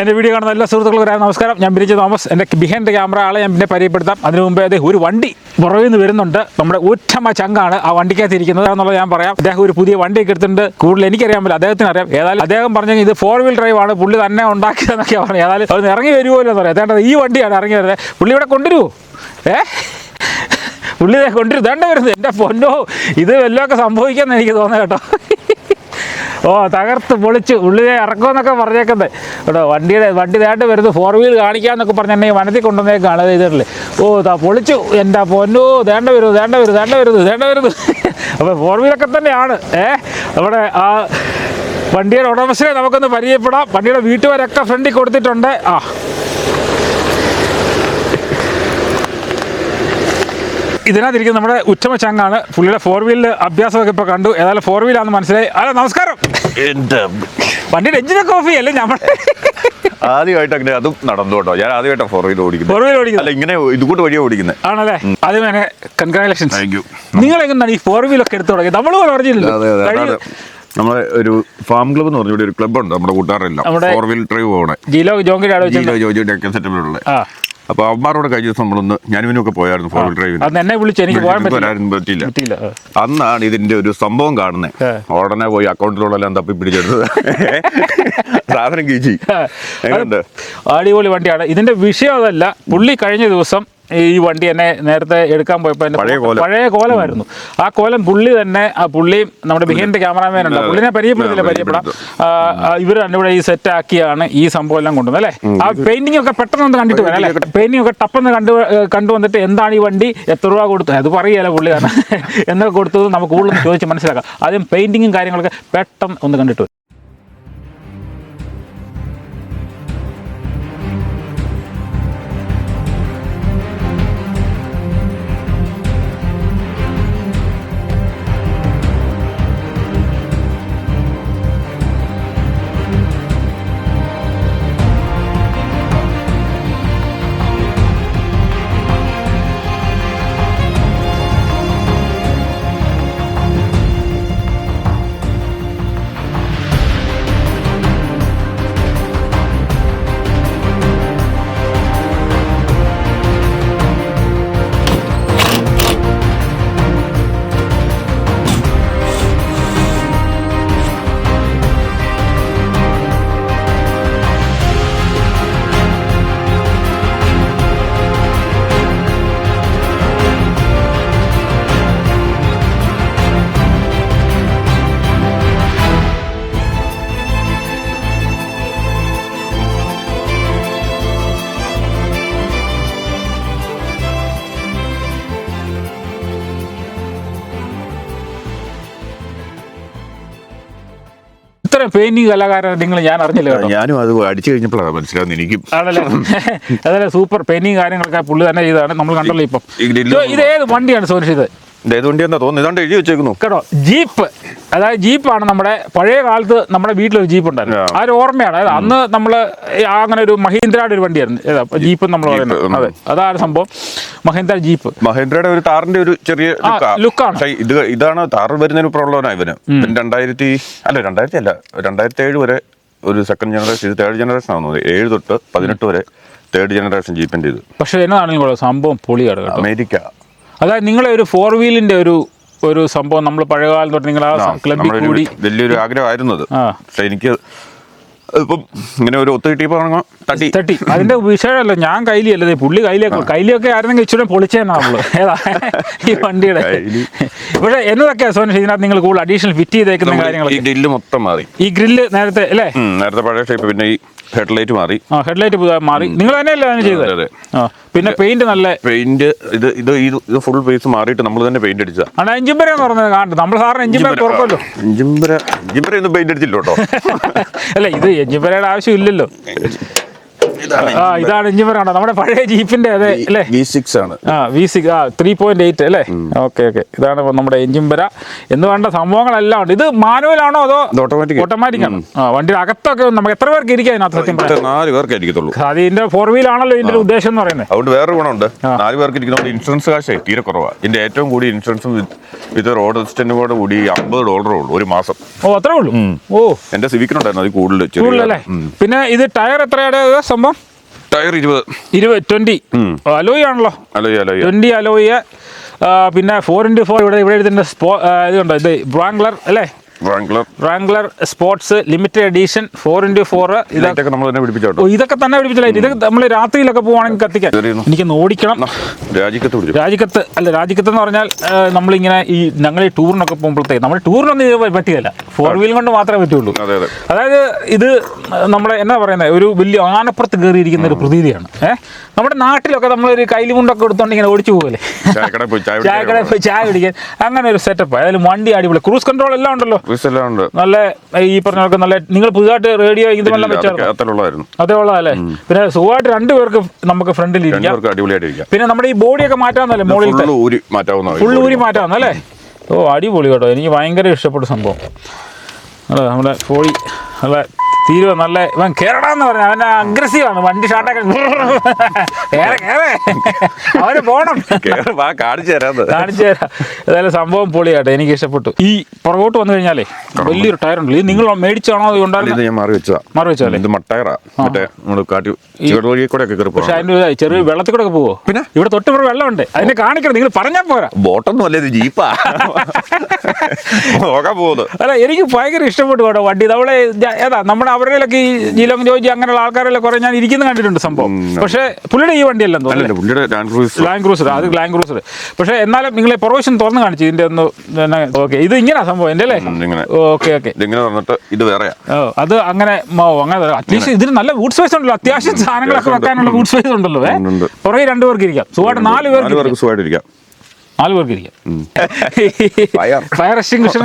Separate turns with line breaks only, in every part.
എന്റെ വീഡിയോ കാണുന്ന എല്ലാ സുഹൃത്തുക്കൾക്കും നമസ്കാരം. ഞാൻ ബിരിജ് തോമസ്. എന്റെ ബിഹൈൻഡ് ക്യാമറ ആളെ ഞാൻ പിന്നെ പരിചയപ്പെടുത്താം. അതിനു മുമ്പേ അദ്ദേഹം ഒരു വണ്ടി പുറകിൽ നിന്ന് വരുന്നുണ്ട്. നമ്മുടെ ഒറ്റമ്മ ചങ്കാണ് ആ വണ്ടിക്കകത്ത് ഇരിക്കുന്നത് എന്നുള്ളത് ഞാൻ പറയാം. അദ്ദേഹം ഒരു പുതിയ വണ്ടി എടുത്തിട്ടുണ്ട്. കൂടുതൽ എനിക്കറിയാൻ പറ്റില്ല. അദ്ദേഹത്തിന് അറിയാം. ഏതായാലും അദ്ദേഹം പറഞ്ഞെങ്കിൽ ഇത് ഫോർ വീൽ ഡ്രൈവ് ആണ്. പുള്ളി തന്നെ ഉണ്ടാക്കിയതെന്നൊക്കെ പറഞ്ഞു ഏതായാലും അത് ഇറങ്ങി വരുമല്ലോ എന്ന് പറയാം. അതേണ്ടത് ഈ വണ്ടിയാണ് ഇറങ്ങി വരുന്നത്. പുള്ളി ഇവിടെ കൊണ്ടുവരുമോ ഏ? പുള്ളി കൊണ്ടുവരും. വേണ്ട വരുന്നത്. എന്റെ പൊന്നോ ഇത് വല്ലതൊക്കെ സംഭവിക്കാമെന്ന് എനിക്ക് തോന്നുന്നത് കേട്ടോ. ഓ തകർത്ത് പൊളിച്ച് ഉള്ളിലെ ഇറക്കുമെന്നൊക്കെ പറഞ്ഞേക്കുന്നത്. കേട്ടോ വണ്ടിയുടെ വണ്ടി നേട്ട് വരുന്നത് ഫോർ വീൽ കാണിക്കാന്നൊക്കെ പറഞ്ഞിട്ടുണ്ടെങ്കിൽ വനത്തിൽ കൊണ്ടുവന്നേക്കാണ് അത് ചെയ്തിട്ടില്ലേ? ഓ താ പൊളിച്ചു. എന്റെ പൊന്നോ ദേണ്ട വരുന്നു ദേണ്ട വരുന്നു ദേണ്ട വരുന്നു ദേണ്ട വരുന്നു അപ്പോൾ ഫോർ വീലൊക്കെ തന്നെയാണ്. ഏ നമ്മുടെ ആ വണ്ടിയുടെ ഉടമസ്ഥനെ നമുക്കൊന്ന് പരിചയപ്പെടാം. വണ്ടിയുടെ വീട്ടുകാരൊക്കെ ഫ്രണ്ടിൽ കൊടുത്തിട്ടുണ്ട്. ആ. ഇതിനകത്തിരിക്കുന്ന നമ്മുടെ ഉച്ചമ ചങ്ങാണ് പുള്ളിയുടെ ഫോർ വീലിൽ അഭ്യാസമൊക്കെ ഇപ്പോൾ കണ്ടു. ഏതായാലും ഫോർ വീലാണെന്ന് മനസ്സിലായി. അല്ല നമസ്കാരം. വണ്ടിയുടെ എഞ്ചിനൊക്കെ ഓഫ് ചെയ്യല്ലേ നമ്മൾ
ആദ്യമായിട്ട് അങ്ങനെ അതും നടന്നു കേട്ടോ. ഞാൻ ആദ്യമായിട്ടാണ് ഫോർ വീൽ ഓടിക്കുന്നത്.
ഫോർ വീലർ ഓടിക്കുന്നത്?
അല്ല ഇങ്ങനെ ഇതുകൂട്ട് വഴിയാ ഓടിക്കുന്നത്.
ആണല്ലേ? ആദ്യം തന്നെ കൺഗ്രാലേഷൻസ്
താങ്ക് യു
നിങ്ങൾ എങ്ങനെയാണ് ഈ ഫോർ വീലൊക്കെ എടുത്തു തുടങ്ങി നമ്മൾ
പറഞ്ഞില്ല നമ്മളെ ഒരു ഫാം ക്ലബ് എന്ന് പറഞ്ഞ ഒരു ഒരു ക്ലബ്ബുണ്ട് നമ്മുടെ കൂട്ടുകാരെല്ലാം. ഫോർ വീൽ ഡ്രൈവ് പോകണേ
ജിലോ ജോങ്കിയുടെ അവിടെ വെച്ച്
ജീലോ ജോജി ഡെക്കൻ സെറ്റപ്പിലുള്ള
ആ
അപ്പൊ അവന്മാരോട് കഴിഞ്ഞ ദിവസം നമ്മളൊന്ന് ഞാനിവനൊക്കെ പോയായിരുന്നു ഫോർ വീൽ ഡ്രൈവിന്
അന്ന് എന്നെ വിളിച്ച് എനിക്ക് പോകാൻ
വരാനും പറ്റിയില്ല.
പറ്റിയില്ല. ആ.
അന്നാണ് ഇതിന്റെ ഒരു സംഭവം കാണുന്നത്. ഉടനെ പോയി അക്കൗണ്ടിലുള്ളതെല്ലാം തപ്പി പിടിച്ചെടുത്തത്. സാധനം കീച്ചി. എങ്ങനെയുണ്ട്?
അടിപൊളി വണ്ടിയാണ്. ഇതിന്റെ വിഷയം അതല്ല. പുള്ളി കഴിഞ്ഞ ദിവസം ഈ വണ്ടി എന്നെ നേരത്തെ എടുക്കാൻ പോയപ്പോൾ എന്റെ
പഴയ
കോലമായിരുന്നു. ആ കോലം പുള്ളി തന്നെ ആ പുള്ളി നമ്മുടെ ബിഹേന്റെ ക്യാമറാമാൻ ഉണ്ട്. പുള്ളിനെ പരിചയപ്പെടുത്തില്ല പരിചയപ്പെടാം. ഇവർ രണ്ടുകൂടെ ഈ സെറ്റ് ആക്കിയാണ് ഈ സംഭവം എല്ലാം കൊണ്ടുവന്നത് അല്ലേ? ആ പെയിന്റിംഗ് ഒക്കെ പെട്ടെന്ന് ഒന്ന് കണ്ടിട്ട് വരാം അല്ലേ? പെയിന്റിംഗ് ഒക്കെ ടപ്പെന്ന് കണ്ടു കണ്ടുവന്നിട്ട് എന്താണ് ഈ വണ്ടി? എത്ര രൂപ കൊടുത്തു? അത് പറയുകയല്ല പുള്ളി കാരണം എന്നൊക്കെ കൊടുത്തത് നമുക്ക് കൂടുതൽ ചോദിച്ച് മനസ്സിലാക്കാം. ആദ്യം പെയിന്റിങ്ങും കാര്യങ്ങളൊക്കെ പെട്ടെന്ന് ഒന്ന് കണ്ടിട്ട് വരാം ഇത്രയും പെയിന്റിങ് കലാകാരൻ നിങ്ങൾ ഞാൻ അറിഞ്ഞില്ല കേട്ടോ.
ഞാനും അത് അടിച്ചു കഴിഞ്ഞപ്പോഴാണ് മനസ്സിലാവുന്നത് എനിക്കും.
ആണല്ലേ? അതല്ലേ സൂപ്പർ പെയിന്റിങ് കാര്യങ്ങളൊക്കെ പുള്ളി തന്നെ ചെയ്താണ് നമ്മൾ കണ്ടല്ലോ ഇപ്പം. ഇത് ഏത് വണ്ടിയാണ് സോനിഷ്
ഏത് തോന്നുന്നു? ഇതാണ്ട് എഴുതി വെച്ചേക്കുന്നു.
കേട്ടോ ജീപ്പ് അതായത് ജീപ്പാണ് നമ്മുടെ പഴയ കാലത്ത് നമ്മുടെ വീട്ടിലൊരു ജീപ്പ് ഉണ്ടായിരുന്നു.
ആ.
ഒരു ഓർമ്മയാണ്. അതായത് അന്ന് നമ്മൾ അങ്ങനെ ഒരു മഹീന്ദ്രയുടെ ഒരു വണ്ടിയായിരുന്നു. ഏതാ ജീപ്പ് നമ്മൾ പറയുന്നത്. അതെ അതാണ് സംഭവം. മഹീന്ദ്ര ജീപ്പ്.
മഹീന്ദ്രയുടെ ഒരു താറിന്റെ ഒരു ചെറിയ ലുക്കാണ്. ഇത് ഇതാണ് താറ് വരുന്നതിന് പ്രോബ്ലമാണ് ഇവന്. രണ്ടായിരത്തി അല്ല രണ്ടായിരത്തി അല്ല രണ്ടായിരത്തി ഏഴ് വരെ ഒരു സെക്കൻഡ് ജനറേഷൻ ഇത് തേർഡ് ജനറേഷൻ ആവുന്നത് ഏഴ് തൊട്ട് പതിനെട്ട് വരെ തേർഡ് ജനറേഷൻ ജീപ്പിന്റെ ഇത്.
പക്ഷേ എന്നാണെങ്കിലും സംഭവം? പൊളിയാണ്
അമേരിക്ക.
അതായത് നിങ്ങളെ ഒരു ഫോർ വീലിന്റെ ഒരു ഒരു സംഭവം നമ്മൾ പഴയകാലം തൊട്ട് നിങ്ങൾ ആ ക്ലബിൽ കൂടി
വലിയൊരു ആഗ്രഹമായിരുന്നു അത്
ആ.
പക്ഷെ എനിക്ക് ഇപ്പം ഇങ്ങനെ ഒരു ഒത്തു കിട്ടിയപ്പോൾ തട്ടി.
തട്ടി. അതിന്റെ വിഷയമല്ല ഞാൻ കൈലിയല്ലേ പുള്ളി കൈലിയൊക്കെ കൈലിയൊക്കെ ആയിരുന്നെങ്കിൽ ഇച്ചിരി പൊളിച്ചേന്നാ ഏതാ? ഈ വണ്ടിയുടെ. പക്ഷേ എന്നതൊക്കെയാ സോനേഷ് ഇതിനകത്ത് നിങ്ങൾ കൂടുതൽ അഡീഷണൽ ഫിറ്റ് ചെയ്തേക്കുന്ന
കാര്യങ്ങൾ ഈ ഗ്രില്ല് മൊത്തം മാറി.
ഈ ഗ്രില്ല് നേരത്തെ അല്ലേ?
നേരത്തെ പഴയ ഷേപ്പ് പിന്നെ ഈ ഹെഡ്ലൈറ്റ് മാറി.
ആ ഹെഡ്ലൈറ്റ് പുതിയ മാറി. നിങ്ങൾ തന്നെയല്ലേ അതിന് ചെയ്തത്? പിന്നെ പെയിന്റ് നല്ല
പെയിന്റ് ഇത് ഇത് ഇത് ഫുൾ പേസ് മാറിയിട്ട് നമ്മൾ തന്നെ പെയിന്റ് അടിച്ചാ
ആണ് എഞ്ചിൻ വരെ എന്ന് പറഞ്ഞത് കാണട്ടെ നമ്മൾ സാറിന് എഞ്ചിൻ വരെ തുറക്കുമല്ലോ.
എഞ്ചിമ്പര ഇഞ്ചിമ്പര ഒന്നും പെയിന്റ് അടിച്ചില്ല കേട്ടോ
അല്ല ഇത് എഞ്ചിൻ ആവശ്യമില്ലല്ലോ ആവശ്യം ഇല്ലല്ലോ.
ഇതാണ്
പറയണ്ട നമ്മുടെ പഴയ ജീപ്പിന്റെ അതെ അല്ലേ?
വി സിക്സ് ആണ്.
ആ വി സിക്സ് ആ ത്രീ പോയിന്റ് എയ്റ്റ് അല്ലേ? Okay okay. ഇതാണ് നമ്മുടെ എഞ്ചിൻ വര. എന്ന് വേണ്ട സംഭവങ്ങളെല്ലാം ഉണ്ട്. ഇത് മാനുവൽ ആണോ അതോ
automatic.
ഓട്ടോമാറ്റിക് ആണ്? ആ വണ്ടിയുടെ അകത്തൊക്കെ നമുക്ക് എത്ര പേർക്ക് ഇരിക്കാം അതിനകത്ത് സത്യം
നാല് പേർക്ക് ഇരിക്കത്തുള്ളൂ.
അത് ഇതിന്റെ ഫോർ വീൽ ആണല്ലോ ഇതിന്റെ ഉദ്ദേശം എന്ന് പറയുന്നത്.
അതുകൊണ്ട് വേറെ ഗുണമുണ്ട്. നാല് പേർക്ക് ഇരിക്കുന്നതുകൊണ്ട് ഇൻഷുറൻസ് കാശ് തീരെ കുറവാണ് ഇതിന്റെ ഏറ്റവും കൂടി ഇൻഷുറൻസും വിത്ത് റോഡ് അസിസ്റ്റന്റ് കൂടെ അമ്പത് ഡോളറേ ഉള്ളൂ ഒരു മാസം.
ഓ അത്രേ ഉള്ളൂ? ഓ.
എന്റെ സിവിക്കിനുണ്ടായിരുന്നു അത് കൂടുതൽ
പിന്നെ ഇത് ടയർ എത്രയാണ്? സംഭവം
ടയർ ഇരുപത്.
ഇരുപത് ട്വന്റി അലോയി ആണല്ലോ.
അലോയി അലോയി
ട്വന്റി അലോയി പിന്നെ ഫോർ ഇന്റു ഫോർ ഇവിടെ ഇവിടെ ഇതിന്റെ സ്പോ ഇത് കണ്ടോ ഇത് ബ്രാംഗ്ലർ അല്ലേ? Wrangler sports limited edition four into four ഇത്
ഇതൊക്കെ നമ്മൾ തന്നെ
പിടിപ്പിച്ചോ ഇതൊക്കെ തന്നെ പിടിപ്പിച്ചില്ല? ഇത് നമ്മൾ രാത്രിയിലൊക്കെ പോവാണെങ്കിൽ കത്തിക്കാൻ.
എനിക്ക്
എനിക്കൊന്ന് ഓടിക്കണം.
രാജിക്കത്ത്
രാജിക്കത്ത് അല്ല രാജിക്കത്ത് എന്ന് പറഞ്ഞാൽ നമ്മളിങ്ങനെ ഈ ഞങ്ങൾ ഈ ടൂറിനൊക്കെ പോകുമ്പോഴത്തേക്ക് നമ്മൾ ടൂറിനൊന്നും ഇത് പറ്റുകയില്ല. ഫോർ വീൽ കൊണ്ട് മാത്രമേ പറ്റുള്ളൂ.
അതെ അതെ.
അതായത് ഇത് നമ്മളെ എന്നാ പറയുന്നത് ഒരു വലിയ ആനപ്പുറത്ത് കയറിയിരിക്കുന്ന ഒരു പ്രതീതിയാണ്. ഏഹ് നമ്മുടെ നാട്ടിലൊക്കെ നമ്മളൊരു കൈലിമുണ്ടൊക്കെ എടുത്തോണ്ട് ഇങ്ങനെ ഓടിച്ചു പോകല്ലേ
ചായക്കട പോയി ചായ
ചായക്കടയിൽ പോയി ചായ കുടിക്കാൻ. അങ്ങനെ ഒരു സെറ്റപ്പ് അതിൽ വണ്ടി അടിപൊളി. ക്രൂസ് കൺട്രോൾ എല്ലാം ഉണ്ടല്ലോ.
ഉണ്ട്.
നല്ല ഈ പറഞ്ഞവർക്ക് നല്ല നിങ്ങൾ പുതുതായിട്ട് റേഡിയോ ഇതുമെല്ലാം വെച്ചായിരുന്നു? അതേ ഉള്ളതല്ലേ പിന്നെ സുഖമായിട്ട് രണ്ടുപേർക്ക് നമുക്ക് ഫ്രണ്ടിൽ ഇരിക്കാം. പിന്നെ നമ്മുടെ ഈ ബോഡിയൊക്കെ മാറ്റാന്നല്ലേ
മോളിൽ
ഫുൾ ഊരി മാറ്റാവുന്നല്ലേ ഓ അടിപൊളി കേട്ടോ. എനിക്ക് ഭയങ്കര ഇഷ്ടപ്പെട്ട സംഭവം. അല്ല നമ്മുടെ ഫോളി നല്ല തീരുവ നല്ല ഇവൻ കേരടാന്ന് പറഞ്ഞ. അവൻ അഗ്രസീവാണ് വണ്ടി ഷാട്ടൊക്കെ അവന് പോണം.
കാണിച്ചു തരാം
കാണിച്ചു തരാം. ഏതായാലും സംഭവം പൊളിയാട്ടെ. എനിക്ക് ഇഷ്ടപ്പെട്ടു. ഈ പുറകോട്ട് വന്നു കഴിഞ്ഞാലേ വലിയൊരു ടയർ ഉണ്ട് ഇത് നിങ്ങൾ മേടിച്ചാണോ
ഇത് ഞാൻ മാറി വെച്ചതാ.
മാറി വെച്ചാലേ
ഇത് മട്ടയറാ മറ്റേ നമ്മൾ കാട്ടി ചുവടുവഴി കൂടെ ഒക്കെ
പക്ഷെ അതിന്റെ ചെറിയ വെള്ളത്തിൽ കൂടെ ഒക്കെ പോവോ?
പിന്നെ?
ഇവിടെ തൊട്ടിപ്പുറം വെള്ളമുണ്ട്. അതിനെ കാണിക്കണം. നിങ്ങൾ പറഞ്ഞാൽ പോരാ.
ബോട്ടൊന്നും അല്ലേ ഇത് ജീപ്പാ. പോകാൻ പോകുന്നു.
അല്ല എനിക്ക് ഭയങ്കര ഇഷ്ടപ്പെട്ടു കേട്ടോ വണ്ടി. നമ്മളെ ഏതാ നമ്മുടെ അവരുടെയൊക്കെ ഈ ജീലം ജോജി അങ്ങനെയുള്ള ആൾക്കാരെല്ലാം കുറെ ഞാൻ ഇരിക്കുന്ന കണ്ടിട്ടുണ്ട് സംഭവം. പക്ഷെ പുള്ളിയുടെ ഈ വണ്ടിയല്ല തോന്നുന്നു
പുള്ളിയുടെ ലാൻഡ് ക്രൂസ്
ലാൻഡ് ക്രൂസർ അത് ലാൻഡ് ക്രൂസർ പക്ഷെ എന്നാലും നിങ്ങളെ പ്രൊവേഷൻ തുറന്ന് കാണിച്ചു ഇതിന്റെ ഒന്ന് ഓക്കെ ഇത് ഇങ്ങനെ സംഭവം എന്റെ അല്ലേ? ഓക്കെ ഓക്കെ
ഇത് വേറെയാ.
ഓ അത് അങ്ങനെ അങ്ങനെ അറ്റ്ലീസ്റ്റ് ഇതിന് നല്ല ബൂട്ട് സ്പേസ് ഉണ്ടല്ലോ. അത്യാവശ്യം സാധനങ്ങളൊക്കെ വെക്കാനുള്ള ബൂട്ട് സ്പേസ് ഉണ്ടല്ലോ. പുറകെ രണ്ടുപേർക്ക് ഇരിക്കാം. സുഖമായിട്ട് നാല് പേർക്ക്
സുഖമായിട്ട്
ഇരിക്കാം. നാല് പേർക്ക് ഇരിക്കാം ഫയർ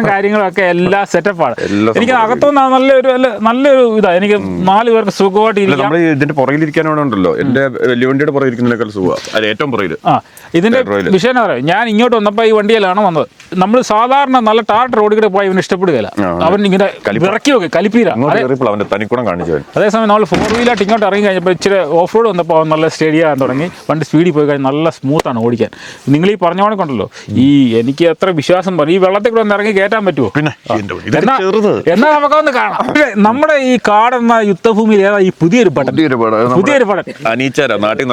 കാര്യങ്ങളൊക്കെ എല്ലാ സെറ്റപ്പാണ് എനിക്ക് അകത്തുനിന്ന് നല്ലൊരു നല്ല- നല്ലൊരു ഇതാ. എനിക്ക് നാല് പേർക്ക് സുഖമായിട്ട് ഇരിക്കാം.
ഇതിന്റെ പുറകിലിരിക്കാൻ എന്റെ വലിയ വണ്ടിയുടെ പുറകിൽ ഏറ്റവും
ആ ഇതിന്റെ. വിഷയം ഞാൻ ഇങ്ങോട്ട് വന്നപ്പോൾ ഈ വണ്ടിയിലാണ് വന്നത്. നമ്മൾ സാധാരണ നല്ല ടാർട്ട് റോഡിൽ കൂടെ പോയി ഇവന് ഇഷ്ടപ്പെടുകയില്ല. അവൻ ഇങ്ങനെ. ഇറക്കി വെക്കും കലിപ്പീര. അതേസമയം നമ്മൾ ഫോർ വീലായിട്ട് ഇങ്ങോട്ട് ഇറങ്ങി കഴിഞ്ഞപ്പോൾ ഇച്ചിരി ഓഫ് റോഡ് വന്നപ്പോൾ അവൻ നല്ല സ്റ്റഡി ആകാൻ തുടങ്ങി. വണ്ടി സ്പീഡിൽ പോയി കഴിഞ്ഞാൽ നല്ല സ്മൂത്താണ് ഓടിക്കാൻ. നിങ്ങൾ ഈ പറഞ്ഞ കണക്കുണ്ടല്ലോ ഈ എനിക്ക് എത്ര വിശ്വാസം പറയും ഈ വെള്ളത്തിൽ കൂടെ ഒന്ന് ഇറങ്ങി കയറ്റാൻ പറ്റുമോ?
പിന്നെ എന്റെ വണ്ടി.
എന്നാ നമുക്കൊന്ന് കാണാം. നമ്മുടെ ഈ കാടെന്ന യുദ്ധഭൂമിയിൽ ഏതാ ഈ പുതിയൊരു പടം?
പുതിയൊരു പടം. നാട്ടിൽ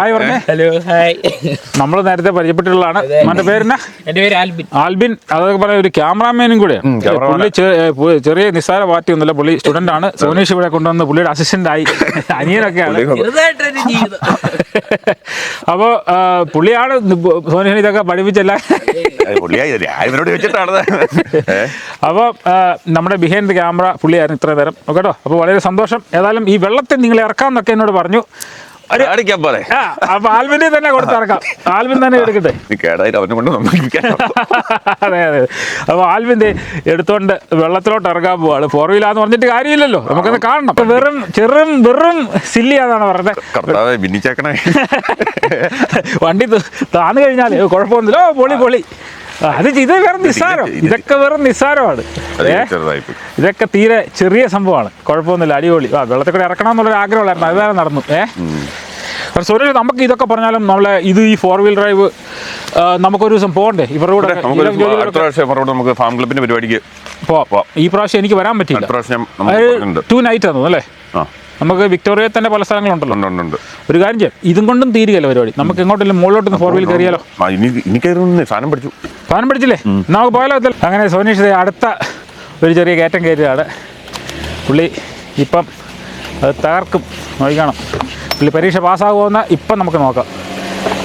ഹായ് പറഞ്ഞേ.
ഹലോ ഹായ്
നമ്മൾ നേരത്തെ പരിചയപ്പെട്ടിട്ടുള്ളതാണ്. പേര് പേരെന്നാ?
എന്റെ പേര് ആൽബിൻ.
അതൊക്കെ പറഞ്ഞ ഒരു ക്യാമറാമാനും കൂടെ. പുള്ളി ചെറിയ നിസ്സാര പാർട്ടി ഒന്നുമില്ല പുള്ളി സ്റ്റുഡന്റ് ആണ്. സോനീഷ് ഇവിടെ കൊണ്ടുവന്ന് പുള്ളിയുടെ അസിസ്റ്റന്റ് ആയി. അനിയനൊക്കെയാണ്. അപ്പോ പുള്ളിയാണ് സോനീഷിന് ഇതൊക്കെ പഠിപ്പിച്ചല്ല അപ്പൊ നമ്മുടെ ബിഹൈൻഡ് ദ ക്യാമറ പുള്ളിയായിരുന്നു ഇത്ര നേരം. കേട്ടോ? അപ്പോൾ വളരെ സന്തോഷം. ഏതായാലും ഈ വെള്ളത്തിൽ നിങ്ങൾ ഇറക്കാമെന്നൊക്കെ എന്നോട് പറഞ്ഞു. ഒരു
അടിക്കാൻ പോലെ
ആ അപ്പോൾ ആൽബിനെ തന്നെ കൊടുത്തിറക്കാം. ആൽബിൻ തന്നെ എടുക്കട്ടെ?
അവനെ കൊണ്ട്
അതെ അതെ. അപ്പൊ ആൽവിന്റെ എടുത്തോണ്ട് വെള്ളത്തിലോട്ട് ഇറങ്ങാൻ പോവാണ്. ഫോർ വീലാന്ന് പറഞ്ഞിട്ട് കാര്യമില്ലല്ലോ. നമുക്കത് കാണണം. വെറും ചെറും വെറും സില്ലിയാന്നാണ് പറഞ്ഞത്.
ഭിന്നിച്ചേക്കണേ
വണ്ടി താന്നു കഴിഞ്ഞാൽ കുഴപ്പമൊന്നുമില്ല. ഓ പൊളി പൊളി. അത് ഇത് വെറും നിസ്സാരം. ഇതൊക്കെ വെറും നിസ്സാരമാണ്. ഇതൊക്കെ തീരെ ചെറിയ സംഭവമാണ്. കുഴപ്പമൊന്നുമില്ല അടിപൊളി. ആ വെള്ളത്തിൽ കൂടെ ഇറക്കണം എന്നുള്ളൊരു ആഗ്രഹമുള്ളായിരുന്നു അത് വേറെ നടന്നു. ഏഹ് സുരേഷ് നമുക്ക് ഇതൊക്കെ പറഞ്ഞാലും നമ്മളെ ഇത് ഈ ഫോർ വീൽ ഡ്രൈവ് നമുക്കൊരു ദിവസം പോകണ്ടേ? ഇവരുടെ
നമുക്ക് ഫാം ക്ലബിന്റെ പരിപാടിക്ക്
പോവാം. ഈ പ്രാവശ്യം എനിക്ക് വരാൻ പറ്റില്ല ടു നൈറ്റ് ആണോ അല്ലേ? നമുക്ക് വിക്ടോറിയയിൽ തന്നെ പല സ്ഥലങ്ങളുണ്ടല്ലോ.
ഉണ്ട്
ഒരു കാര്യം ചെയ്യാം. ഇതും കൊണ്ടും തീരുകയല്ലോ പരിപാടി? നമുക്ക് എങ്ങോട്ടെങ്കിലും മുകളിലോട്ട് ഫോർ വീൽ കയറിയാലോ?
സാധനം പഠിച്ചു.
സാധനം പഠിച്ചില്ലേ? നമുക്ക് പോയാലോ? അങ്ങനെ സോനീഷ് അടുത്ത ഒരു ചെറിയ കയറ്റം കയറ്റുകയാണ് പുള്ളി ഇപ്പം അത് തകർക്കും. നോക്കണം പുള്ളി പരീക്ഷ പാസ്സാകുമെന്ന് ഇപ്പം നമുക്ക് നോക്കാം.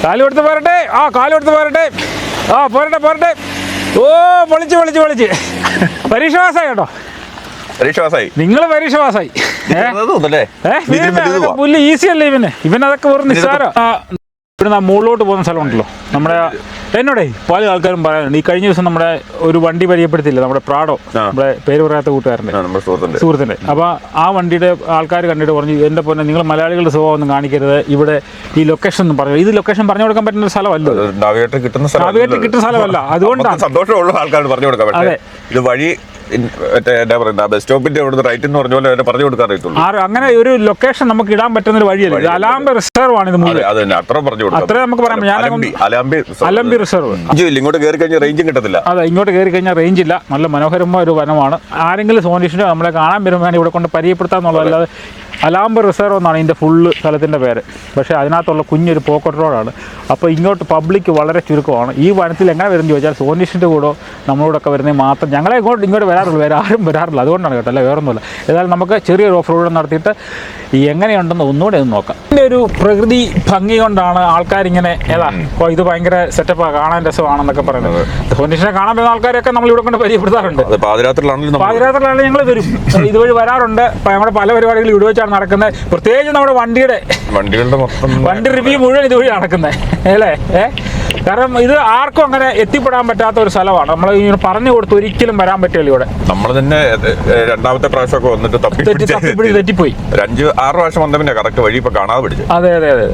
കാലുകൊടുത്ത് പോരട്ടെ. ആ കാലുകൊടുത്ത് പോരട്ടെ. ആ പോരട്ടെ പോരട്ടെ. ഓ പൊളിച്ച് പൊളിച്ച് പൊളിച്ച്. പരീക്ഷ പാസ്സായി കേട്ടോ.
പരീക്ഷ പാസ്സായി.
നിങ്ങൾ പരീക്ഷ പാസ്സായി. പുല്ല് ഈസി അല്ലേ ഇവന് ഇവനതൊക്കെ വെറും നിസ്സാരം. ആ, ഇവിടുന്ന് ആ മുകളിലോട്ട് പോകുന്ന സ്ഥലമുണ്ടല്ലോ. നമ്മുടെ എന്നോടേ പല ആൾക്കാരും പറയാനുണ്ട് ഈ കഴിഞ്ഞ ദിവസം നമ്മുടെ ഒരു വണ്ടി പരിചയപ്പെടുത്തില്ല നമ്മുടെ പ്രാഡോ. നമ്മുടെ പേര് പറയാത്ത
കൂട്ടുകാരന്റെ.
സുഹൃത്തിന്റെ. അപ്പോൾ ആ വണ്ടിയുടെ ആൾക്കാർ കണ്ടിട്ട് പറഞ്ഞു എന്റെ പോലെ നിങ്ങൾ മലയാളികളുടെ സ്വഭാവം ഒന്നും കാണിക്കരുത്. ഇവിടെ ഈ ലൊക്കേഷൻ ഒന്നും പറഞ്ഞു. ഇത് ലൊക്കേഷൻ പറഞ്ഞു കൊടുക്കാൻ പറ്റുന്ന ഒരു സ്ഥലമല്ലോ
കിട്ടുന്ന
കിട്ടുന്ന സ്ഥലമല്ല. അതുകൊണ്ടാണ്.
സന്തോഷമുള്ള ആൾക്കാർ പറഞ്ഞു കൊടുക്കാം. പക്ഷേ
അതെ.
ഇത് വഴി മറ്റേ എന്താ പറയുക ബസ് സ്റ്റോപ്പിന്റെ അവിടുന്ന് റൈറ്റ് എന്ന് പറഞ്ഞ പോലെ പറഞ്ഞു കൊടുക്കാൻ അറിയത്തുള്ളൂ.
ആ അങ്ങനെ ഒരു ലൊക്കേഷൻ നമുക്ക് ഇടാൻ പറ്റുന്ന ഒരു വഴിയല്ല. അലാംബ അലാമ്പ് റിസർവ് ആണ് ഇത്
അതെ
മുഴുവൻ.
അത് തന്നെ അത്ര പറഞ്ഞു കൊടുക്കാം.
അത്രേ നമുക്ക് പറയാം. ഞാൻ
അലമ്പി അലമ്പി
അലമ്പി റിസർവ്
ഇങ്ങോട്ട് കയറി കഴിഞ്ഞാൽ റേഞ്ചും കിട്ടത്തില്ല.
അതെ ഇങ്ങോട്ട് കയറി കഴിഞ്ഞാൽ റേഞ്ച് ഇല്ല. നല്ല മനോഹരമായ ഒരു വനമാണ്. ആരെങ്കിലും സോനീഷിനോ നമ്മളെ കാണാൻ വരുമ്പോൾ ഇവിടെ കൊണ്ട് പരിചയപ്പെടുത്താന്നുള്ളതല്ലാതെ അലാമ്പ് റിസർവ് എന്നാണ് ഇതിന്റെ ഫുള്ള് സ്ഥലത്തിന്റെ പേര്. പക്ഷേ അതിനകത്തുള്ള കുഞ്ഞൊരു പോക്കറ്റ് റോഡാണ് അപ്പോൾ ഇങ്ങോട്ട് പബ്ലിക് വളരെ ചുരുക്കമാണ്. ഈ വനത്തിൽ എങ്ങനെ വരും ചോദിച്ചാൽ സോനീഷിന്റെ കൂടെ നമ്മളോടൊക്കെ വരുന്നത് മാത്രം ഞങ്ങളെ ഇങ്ങോട്ട് ഇങ്ങോട്ട് വരാറുള്ളൂ. വേറെ ആരും വരാറില്ല. അതുകൊണ്ടാണ് കേട്ടോ. വേറെ ഒന്നുമില്ല. ഏതായാലും നമുക്ക് ചെറിയൊരു ഓഫ് റോഡ് നടത്തിയിട്ട് ഈ എങ്ങനെയുണ്ടെന്ന് ഒന്നുകൂടെ ഒന്ന് നോക്കാം. ഇതിന്റെ ഒരു പ്രകൃതി ഭംഗി കൊണ്ടാണ് ആൾക്കാരിങ്ങനെ ഏതാ ഓ ഇത് ഭയങ്കര സെറ്റപ്പാണ് കാണാൻ രസമാണെന്നൊക്കെ പറയുന്നത്. സോനീഷിനെ കാണാൻ വരുന്ന ആൾക്കാരൊക്കെ നമ്മൾ ഇവിടെ കൊണ്ട് പരിചയപ്പെടുത്താറുണ്ട്.
പാതിരാത്രിയിലാണെങ്കിലും
ഞങ്ങൾ വരും. ഇതുവഴി വരാറുണ്ട്. നമ്മുടെ പല പരിപാടികളും ഇവിടെ വെച്ചാണ് നടക്കുന്നത് പ്രത്യേകിച്ച് നമ്മുടെ വണ്ടിയുടെ
വണ്ടികളുടെ മൊത്തം
വണ്ടി റിവ്യൂ മുഴുവൻ ഇതുവഴി നടക്കുന്നത് അല്ലേ? ഏ? കാരണം ഇത് ആർക്കും അങ്ങനെ എത്തിപ്പെടാൻ പറ്റാത്ത ഒരു സ്ഥലമാണ്. നമ്മൾ ഇങ്ങനെ പറഞ്ഞു കൊടുത്ത് ഒരിക്കലും വരാൻ പറ്റില്ല ഇവിടെ.
നമ്മൾ തന്നെ രണ്ടാമത്തെ പ്രാവശ്യമൊക്കെ വന്നിട്ട് തപ്പി
തെറ്റിപ്പോയി.
അഞ്ച് ആറ് പ്രാവശ്യം വന്ന പിന്നെ കറക്റ്റ് വഴി ഇപ്പൊ കാണാതെ പിടിച്ചു.
അതെ അതെ അതെ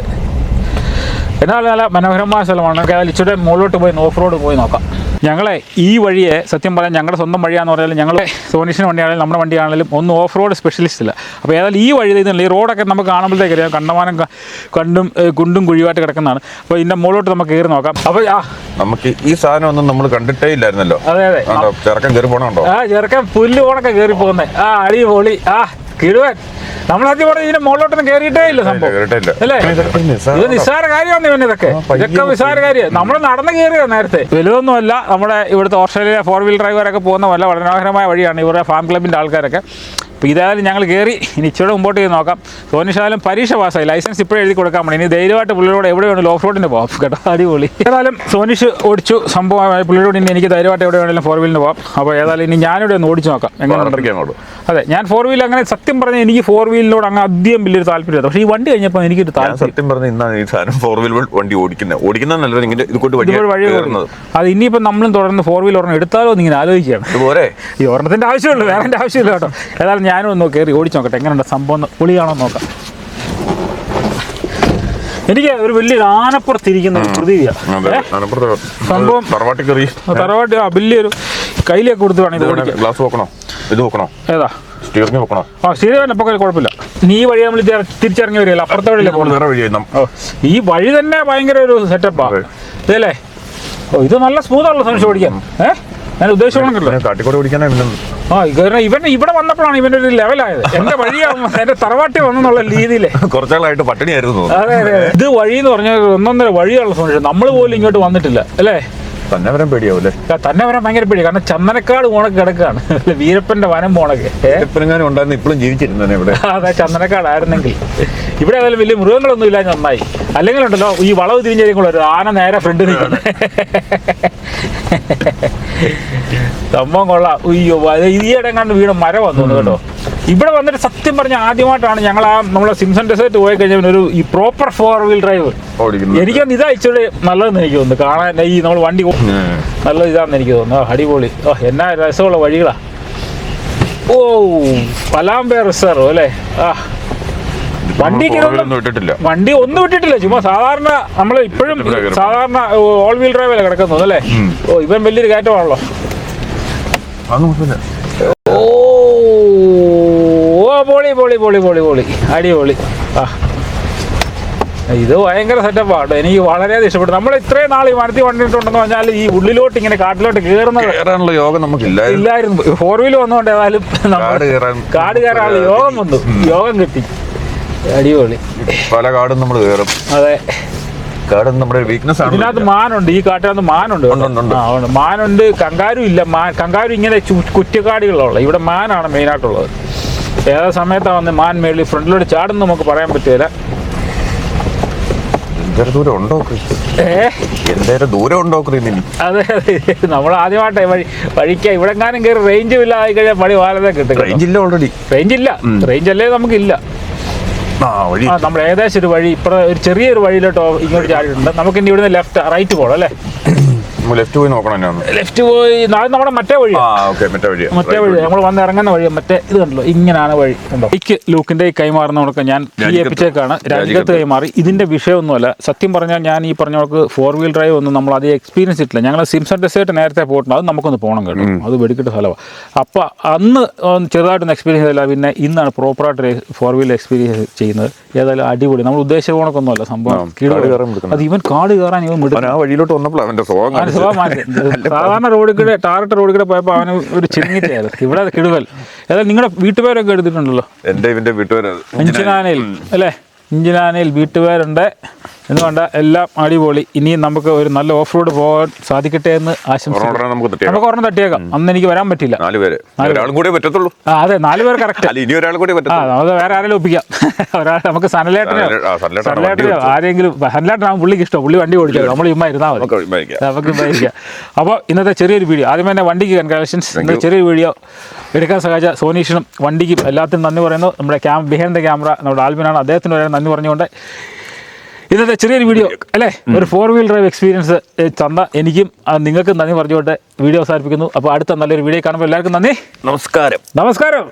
എന്നാൽ നല്ല മനോഹരമായ സ്ഥലമാണ്. നമുക്ക് ഇച്ചിരി മുകളിലോട്ട് പോയി ഓഫ് റോഡ് പോയി നോക്കാം. ഞങ്ങളെ ഈ വഴിയെ സത്യം പറയാൻ ഞങ്ങളുടെ സ്വന്തം വഴിയാന്ന് പറഞ്ഞാൽ ഞങ്ങളെ സോനീഷിന് വണ്ടിയാണെങ്കിലും നമ്മുടെ വണ്ടിയാണെങ്കിലും ഒന്നും ഓഫ് റോഡ് സ്പെഷ്യലിസ്റ്റ് ഇല്ല. അപ്പോൾ ഏതായാലും ഈ വഴി ഇതുണ്ട് ഈ റോഡൊക്കെ നമുക്ക് കാണുമ്പോഴത്തേക്ക് അറിയാം. കണ്ടമാനം കണ്ടും കുണ്ടും കുഴിയുമായിട്ട് കിടക്കുന്നതാണ്. അപ്പോൾ ഇതിന്റെ മുകളിലോട്ട് നമുക്ക് കയറി നോക്കാം. അപ്പോൾ ആ.
നമുക്ക് ഈ സാധനം ഒന്നും നമ്മൾ കണ്ടിട്ടേ ഇല്ലായിരുന്നല്ലോ.
അതെ അതെ.
ചെറുക്കം ചെറുക്കൻ കയറി പോകണമുണ്ടോ
ആ ചെറുക്കൻ പുല്ല് പോണൊക്കെ കയറി പോകുന്നത് ആ അടിപൊളി. ആ കിടുവൻ നമ്മൾ ആദ്യം പറഞ്ഞ ഇതിന്റെ മുകളിലോട്ടൊന്നും കയറിയിട്ടേ ഇല്ല സംഭവം.
കേറിയിട്ടേ
അല്ലേ? ഇത് നിസ്സാര കാര്യമാണ് ഇവൻ ഇതൊക്കെ. ഇതൊക്കെ നിസ്സാര കാര്യം നമ്മൾ നടന്ന് കയറിയത് നേരത്തെ. വലുതൊന്നുമല്ല നമ്മുടെ ഇവിടുത്തെ ഓസ്ട്രേലിയ ഫോർ വീൽ ഡ്രൈവറൊക്കെ പോകുന്ന വല്ല വളരെ മനോഹരമായ വഴിയാണ് ഇവരുടെ ഫാം ക്ലബിന്റെ ആൾക്കാരൊക്കെ. അപ്പോൾ ഇതായാലും ഞങ്ങൾ കയറി ഇനി ഇച്ചിരി മുമ്പോട്ട് ചെയ്ത് നോക്കാം. സോനിഷാലും പരീക്ഷ പാസ്സായി. ലൈസൻസ് ഇപ്പോഴും എഴുതി കൊടുക്കാൻ വേണ്ടി ഇനി ധൈര്യമായിട്ട് പുള്ളിയോട് എവിടെ വേണമെങ്കിലും ഓഫ് റോഡിന് പോകാം കേട്ടോ? അടിപൊളി. ഏതായാലും സോനിഷ് ഓടിച്ചു. സംഭവമായി പുള്ളിയോട് ഇനി എനിക്ക് ധൈര്യമായിട്ട് എവിടെ വേണമെങ്കിലും ഫോർ വീലിന് പോകാം അപ്പോൾ ഏതായാലും ഇനി ഞാനിവിടെ ഒന്ന് ഓടിച്ചു നോക്കാം. എങ്ങനെ അതെ ഞാൻ ഫോർ വീൽ അങ്ങനെ സത്യം പറഞ്ഞാൽ എനിക്ക് ഫോർ വീലിനോട് അങ്ങ് അധികം വലിയൊരു താല്പര്യമില്ല. പക്ഷേ ഈ വണ്ടി കഴിഞ്ഞപ്പോൾ എനിക്കൊരു
ഒരു
താല്പര്യം.
സത്യം പറഞ്ഞാൽ ഇന്നാണ് ഈ സാധനം ഫോർ വീൽ വണ്ടി ഓടിക്കുന്നത് ഓടിക്കുന്ന നല്ലത് ഇങ്ങനെ ഇതുകൊണ്ട് വഴി
വഴി അത് ഇനിയിപ്പോൾ നമ്മളും തുടർന്ന് ഫോർ വീൽ ഒരെണ്ണം എടുത്താലോ എന്ന് ഇങ്ങനെ ആലോചിക്കുകയാണ്. ഈ ഒരെണ്ണത്തിന്റെ ആവശ്യമുള്ളൂ വേറെ ആവശ്യമില്ല കേട്ടോ. ഏതായാലും ഞാനും ഒന്ന് കയറി ഓടിച്ച് നോക്കട്ടെ. എങ്ങനെയുണ്ട് സംഭവം പുളിയാണോ നോക്കാം. എനിക്ക് ഒരു വലിയൊരു ആനപ്പുറത്തിരിക്കുന്ന പ്രതീതിയാണ് സംഭവം-
തറവാട്ടി
ആ വലിയൊരു കയ്യിലേക്ക് കൊടുത്ത് വേണം ഇത്
ഗ്ലാസ്
ഏതാ?
സ്റ്റിയറിംഗ്
ആ തന്നെ കുഴപ്പമില്ല. നീ വഴി നമ്മൾ തിരിച്ചിറങ്ങി വരികയല്ല? അപ്പുറത്തെ വഴിയിലേക്ക്
വേറെ വഴിയായി
ഈ വഴി തന്നെ ഭയങ്കര ഒരു
സെറ്റപ്പാണ്.
ഇതല്ലേ? ഓ ഇത് നല്ല സ്മൂത്താണല്ലോ സംശയം ഓടിക്കാൻ. ഏഹ് ഞാൻ
ഉദ്ദേശിച്ചോളാം കാട്ടിക്കോട് ഓടിക്കാനാ പിന്നെ
ആ കാരണം ഇവൻ ഇവിടെ വന്നപ്പോഴാണ് ഇവന്റെ ഒരു ലെവലായത്. എന്റെ വഴിയാവും എന്റെ തറവാട്ടി വന്നെന്നുള്ള രീതിയിൽ.
കുറച്ചാളായിട്ട് പട്ടിണിയായിരുന്നു.
അതെ അതെ. ഇത് വഴി എന്ന് പറഞ്ഞാൽ ഒന്നൊന്നര വഴിയുള്ള സംശയം നമ്മൾ പോലും ഇങ്ങോട്ട് വന്നിട്ടില്ല അല്ലേ?
തന്നെ വരാൻ പേടിയാവൂല്ലേ
തന്നെ വരാൻ ഭയങ്കര പേടി കാരണം ചന്ദനക്കാട് പോണക്ക് കിടക്കാണ്. വീരപ്പന്റെ വനം പോണക്ക് ഏ?
ഉണ്ടായിരുന്നു ഇപ്പോഴും ജീവിച്ചിരുന്നേ ഇവിടെ.
അതെ ചന്ദനക്കാടായിരുന്നെങ്കിൽ. ഇവിടെ ഏതായാലും വലിയ മൃഗങ്ങളൊന്നും ഇല്ല നന്നായി. അല്ലെങ്കിൽ ഉണ്ടല്ലോ ഈ വളവ് തിരിഞ്ഞേക്കും ഒരു ആന നേരെ ഫ്രണ്ട് നിൽക്കുന്നത് സംഭവം കൊള്ളാം. അയ്യോ ഈയിടെ കണ്ട് വീട് മരം വന്നു കേട്ടോ. ഇവിടെ വന്നിട്ട് സത്യം പറഞ്ഞ ആദ്യമായിട്ടാണ് ഞങ്ങൾ ആ നമ്മളെ സിംസൺ ഡെസേർട്ട് പോയി കഴിഞ്ഞാൽ ഒരു ഈ പ്രോപ്പർ ഫോർ വീൽ ഡ്രൈവ് എനിക്കൊന്ന് ഇതാ ഇച്ചിരി നല്ലതെന്ന് എനിക്ക് തോന്നുന്നു. കാണാൻ ഈ നമ്മൾ വണ്ടി നല്ല ഇതാന്ന് എനിക്ക് തോന്നുന്നു. അടിപൊളി. ഓ എന്നാ രസമുള്ള വഴികളാ. ഓ പലാമ്പേ റിസർവ് അല്ലേ? ആ. വണ്ടി
four ഒന്നും ഇട്ടിട്ടില്ല.
വണ്ടി ഒന്നും വിട്ടിട്ടില്ല ചുമ്മാ സാധാരണ നമ്മൾ ഇപ്പോഴും സാധാരണ ഓൾ വീൽ ഡ്രൈവല്ലേ കിടക്കുന്നത് അല്ലേ. ഓ ഇവൻ വലിയൊരു കയറ്റമാണല്ലോ. ഓ പൊളി പൊളി പൊളി പൊളി പൊളി. അടിപൊളി. ആ. ഇത് ഭയങ്കര സെറ്റപ്പാണ് എനിക്ക് വളരെയധികം ഇഷ്ടപ്പെട്ടു. നമ്മൾ ഇത്രയും നാൾ ഈ മരത്തിൽ വണ്ടിട്ടുണ്ടെന്ന് പറഞ്ഞാൽ ഈ ഉള്ളിലോട്ട് ഇങ്ങനെ കാട്ടിലോട്ട് കയറുന്നത്
കയറാനുള്ള യോഗം നമുക്ക്
ഇല്ലായിരുന്നു. ഫോർ വീലർ വന്നുകൊണ്ട് ഏതായാലും
കാട്
കയറാനുള്ള യോഗം വന്നു. യോഗം കിട്ടി. അടിപൊളി.
പല കാടും നമ്മൾ കയറും.
അതെ.
കാട് നമ്മുടെ വീക്ക്നെസ് ആണ്.
ഇതിനകത്ത് മാനുണ്ട് ഈ കാട്ടിനകത്ത് മാനുണ്ട്
ഉണ്ട്, ഉണ്ട്, ഉണ്ട്.
ആ ഉണ്ട്. മാനുണ്ട് കങ്കാരും ഇല്ല. മാൻ കങ്കാരും ഇങ്ങനെ കുറ്റക്കാടികളുള്ള. ഇവിടെ മാനാണ് മെയിൻ മെയിനായിട്ടുള്ളത് ഏതാ സമയത്താണ് വന്ന്? മാൻ മേളിൽ ഫ്രണ്ടിലോട്ട് ചാടുന്നു നമുക്ക് പറയാൻ പറ്റില്ല
ഇവിടെങ്ങാനും ദൂരം ഉണ്ടോ എന്തേരം ദൂരം ഉണ്ടോ
അതെ അതെ. നമ്മൾ ആദ്യമായിട്ട് വഴി വഴിക്ക ഇവിടെ എങ്ങാനും കയറി റേഞ്ചും ഇല്ലാതെ കഴിഞ്ഞാൽ പണി വാലതെ കിട്ടും
റേഞ്ച് ഇല്ല ഓൾറെഡി
റേഞ്ച് ഇല്ല. റേഞ്ച് അല്ലേ നമുക്കില്ല നമ്മൾ ഏകദേശം ഒരു വഴി ഇപ്പുറം ഒരു ചെറിയൊരു വഴിയിലോട്ടോ ഇങ്ങോട്ട് ചാടിയിട്ടുണ്ട്. നമുക്ക് ഇനി ഇവിടുന്ന് ലെഫ്റ്റ് റൈറ്റ് പോകണം അല്ലേ?
ലെഫ്റ്റ് പോയി നോക്കണം എന്നാണ്
ലെഫ്റ്റ് പോയി നാളെ നമ്മുടെ മറ്റേ വഴി
ആ ഓക്കെ മറ്റേ വഴി
മറ്റേ വഴി നമ്മൾ വന്ന് ഇറങ്ങുന്ന വഴി മറ്റേ ഇത് കണ്ടല്ലോ ഇങ്ങനെയാണ് വഴി. കണ്ടോ? എനിക്ക് ലൂക്കിന്റെ ഈ കൈമാറുന്ന കൊടുക്ക ഞാൻ. ഏൽപ്പിച്ചേക്കാണ്
രാജ്യത്ത്.
കൈമാറി ഇതിന്റെ വിഷയമൊന്നുമല്ല. സത്യം പറഞ്ഞാൽ ഞാൻ ഈ പറഞ്ഞ കണക്ക് ഫോർ വീൽ ഡ്രൈവ് ഒന്നും നമ്മൾ അത് എക്സ്പീരിയൻസ് ഇട്ടില്ല. ഞങ്ങൾ സിംസൺ ഡെസേർട്ട് നേരത്തെ പോയിട്ടുണ്ട്. അത് നമുക്കൊന്ന് പോകണം കേട്ടോ. അത് വെടിക്കിട്ട് സ്ഥലമാണ് അപ്പോൾ അന്ന് ഒന്ന് ചെറുതായിട്ടൊന്ന് എക്സ്പീരിയൻസ് ചെയ്തില്ല. പിന്നെ ഇന്നാണ് പ്രോപ്പറായിട്ട് ഫോർ വീൽ എക്സ്പീരിയൻസ് ചെയ്യുന്നത്. ഏതായാലും അടിപൊളി. നമ്മൾ ഉദ്ദേശിച്ച പോണക്കൊന്നുമല്ല സംഭവം. അത് ഇവൻ കാട് കയറാൻ ഇവൻ
ആ വഴിയിലോട്ട് വന്നപ്പോൾ അവന്റെ സ്വഭാവം
സാധാരണ റോഡിൽ കൂടെ ടാറിട്ട റോഡിൽ കൂടെ പോയപ്പോൾ അവന് ഒരു ചിങ്ങിട്ടായിരുന്നു ഇവിടെ കിടുവൽ ഏതായാലും നിങ്ങളുടെ വീട്ടുപേരൊക്കെ എടുത്തിട്ടുണ്ടല്ലോ.
എന്റെ ഇവന്റെ വീട്ടുപേരാണ്.
ഇഞ്ചിനാനയിൽ അല്ലേ? ഇഞ്ചിനാനയിൽ വീട്ടുപേരുണ്ട്. എന്നുകൊണ്ട് എല്ലാം അടിപൊളി. ഇനിയും നമുക്ക് ഒരു നല്ല ഓഫ് റോഡ് പോകാൻ സാധിക്കട്ടെ എന്ന് ആശംസിക്കുന്നു.
നമുക്ക്
ഒരെണ്ണം തട്ടിയേക്കാം. അന്ന് എനിക്ക് വരാൻ പറ്റില്ല.
നാല് പേര്. ഒരാളും കൂടെ പറ്റത്തുള്ളൂ.
ആ അതെ നാല് പേർ കറക്റ്റ്
അല്ല ഇനി ഒരാൾ കൂടെ
ആ
പറ്റത്തുള്ളൂ
നമുക്ക് വേറെ ആരെങ്കിലും ഒപ്പിക്കാം. ഒരാൾ നമുക്ക് സനലേട്ടനോ. ആരെങ്കിലും സനലേട്ടനാകും പുള്ളിക്ക് ഇഷ്ടം. പുള്ളി വണ്ടി ഓടിക്കാം നമ്മൾ ഇമ്മ ഇരുന്നാൽ മതി.
നമുക്ക്
ഉപയോഗിക്കാം അപ്പോൾ ഇന്നത്തെ ചെറിയൊരു വീഡിയോ. ആദ്യം തന്നെ വണ്ടിക്ക് കൺഗ്രാലേഷൻസ് ഇന്നത്തെ ചെറിയൊരു വീഡിയോ എടുക്കാൻ സഹായിച്ച സോനീഷിനും വണ്ടിക്കും എല്ലാത്തിനും നന്ദി പറയുന്നു. നമ്മുടെ ക്യാം ബിഹൈൻഡ് ദ ക്യാമറ നമ്മുടെ ആൽബിനാണ്. അദ്ദേഹത്തിന് വരെ നന്ദി പറഞ്ഞുകൊണ്ട് ഇന്നത്തെ ചെറിയൊരു വീഡിയോ അല്ലേ? ഒരു ഫോർ വീൽ ഡ്രൈവ് എക്സ്പീരിയൻസ് തന്ന എനിക്കും നിങ്ങൾക്കും നന്ദി പറഞ്ഞുകൊണ്ട് വീഡിയോ അവസാനിപ്പിക്കുന്നു. അപ്പോൾ അടുത്ത നല്ലൊരു വീഡിയോ കാണുമ്പോൾ എല്ലാവർക്കും നന്ദി.
നമസ്കാരം.
നമസ്കാരം.